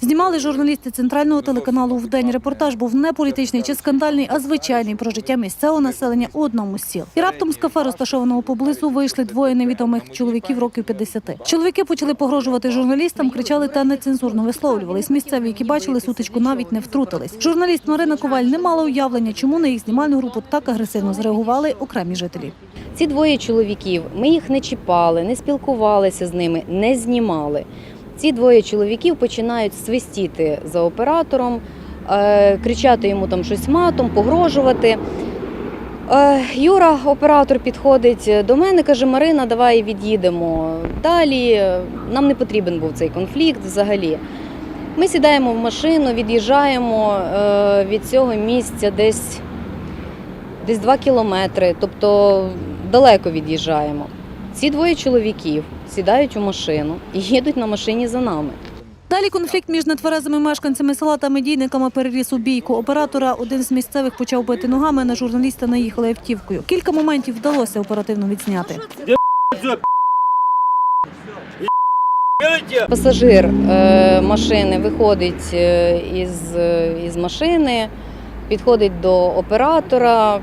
Знімали журналісти центрального телеканалу в день. Репортаж був не політичний чи скандальний, а звичайний про життя місцевого населення у одному з сіл. І раптом з кафе, розташованого поблизу, вийшли двоє невідомих чоловіків років 50. Чоловіки почали погрожувати журналістам, кричали та нецензурно висловлювались. Місцеві, які бачили сутичку, навіть не втрутились. Журналіст Марина Коваль не мала уявлення, чому на їх знімальну групу так агресивно зреагували окремі жителі. Ці двоє чоловіків, ми їх не чіпали, не спілкувалися з ними, не знімали. Ці двоє чоловіків починають свистіти за оператором, е, кричати йому там щось матом, погрожувати. Е, Юра, оператор, підходить до мене, каже: Марина, давай від'їдемо далі. Нам не потрібен був цей конфлікт взагалі. Ми сідаємо в машину, від'їжджаємо е, від цього місця десь десь 2 кілометри, тобто далеко від'їжджаємо. Ці двоє чоловіків сідають у машину і їдуть на машині за нами. Далі конфлікт між нетверезими мешканцями села та медійниками переріс у бійку. Оператора один з місцевих почав бити ногами. На журналіста наїхали автівкою. Кілька моментів вдалося оперативно відзняти. Пасажир е, машини виходить е, із, е, із машини, підходить до оператора,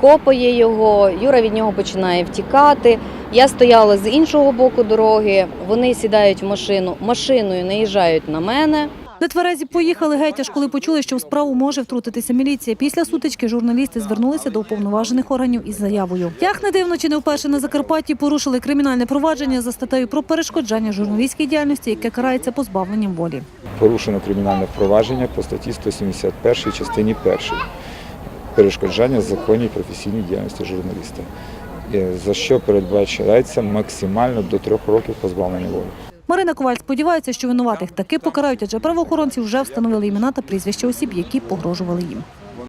копає його. Юра від нього починає втікати. Я стояла з іншого боку дороги. Вони сідають в машину, машиною наїжджають на мене. Нетверезі поїхали геть, аж коли почули, що в справу може втрутитися міліція. Після сутички журналісти звернулися до уповноважених органів із заявою. Як не дивно, чи не вперше на Закарпатті порушили кримінальне провадження за статтею про перешкоджання журналістській діяльності, яке карається позбавленням волі. порушено кримінальне впровадження по статті 171 частині 1 перешкоджання законній професійній діяльності журналіста, за що передбачається максимально до трьох років позбавлення волі. Марина Коваль сподівається, що винуватих таки покарають, адже правоохоронці вже встановили імена та прізвища осіб, які погрожували їм.